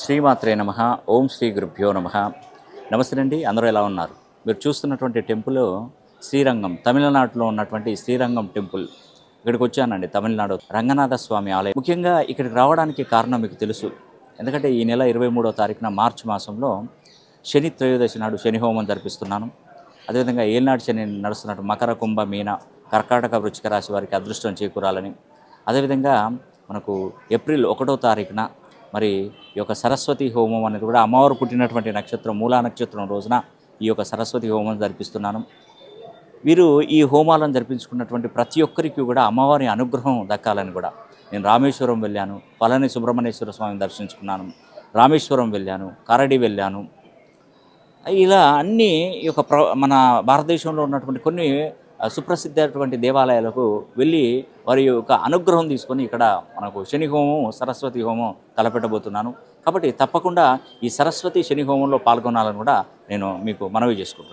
శ్రీమాత్రే నమ. ఓం శ్రీ గురుభ్యో నమ. నమస్తే అండి అందరూ ఎలా ఉన్నారు? మీరు చూస్తున్నటువంటి టెంపుల్ శ్రీరంగం తమిళనాడులో ఉన్నటువంటి శ్రీరంగం టెంపుల్. ఇక్కడికి వచ్చానండి తమిళనాడు రంగనాథ స్వామి ఆలయం. ముఖ్యంగా ఇక్కడికి రావడానికి కారణం మీకు తెలుసు. ఎందుకంటే ఈ నెల ఇరవై మూడో తారీఖున మార్చి మాసంలో శని త్రయోదశి నాడు శని హోమం జరిపిస్తున్నాను. అదేవిధంగా ఏనాడు శని నడుస్తున్నట్టు మకర కుంభ మీన కర్కాటక వృచ్చిక రాశి వారికి అదృష్టం చేకూరాలని. అదేవిధంగా మనకు ఏప్రిల్ ఒకటో తారీఖున మరి ఈ యొక్క సరస్వతి హోమం అనేది కూడా అమ్మవారు పుట్టినటువంటి నక్షత్రం మూలా నక్షత్రం రోజున ఈ యొక్క సరస్వతి హోమం జరిపిస్తున్నాను. వీరు ఈ హోమాలను జరిపించుకున్నటువంటి ప్రతి ఒక్కరికి కూడా అమ్మవారి అనుగ్రహం దక్కాలని కూడా నేను రామేశ్వరం వెళ్ళాను పళని సుబ్రహ్మణ్యేశ్వర స్వామిని దర్శించుకున్నాను రామేశ్వరం వెళ్ళాను కారడి వెళ్ళాను. ఇలా అన్నీ ఈ యొక్క ప్ర మన భారతదేశంలో ఉన్నటువంటి కొన్ని సుప్రసిద్ధమైనటువంటి దేవాలయాలకు వెళ్ళి వారి యొక్క అనుగ్రహం తీసుకొని ఇక్కడ మనకు శని హోమం సరస్వతి హోమం తలపెట్టబోతున్నాను. కాబట్టి తప్పకుండా ఈ సరస్వతి శని హోమంలో పాల్గొనాలని కూడా నేను మీకు మనవి చేసుకుంటున్నాను.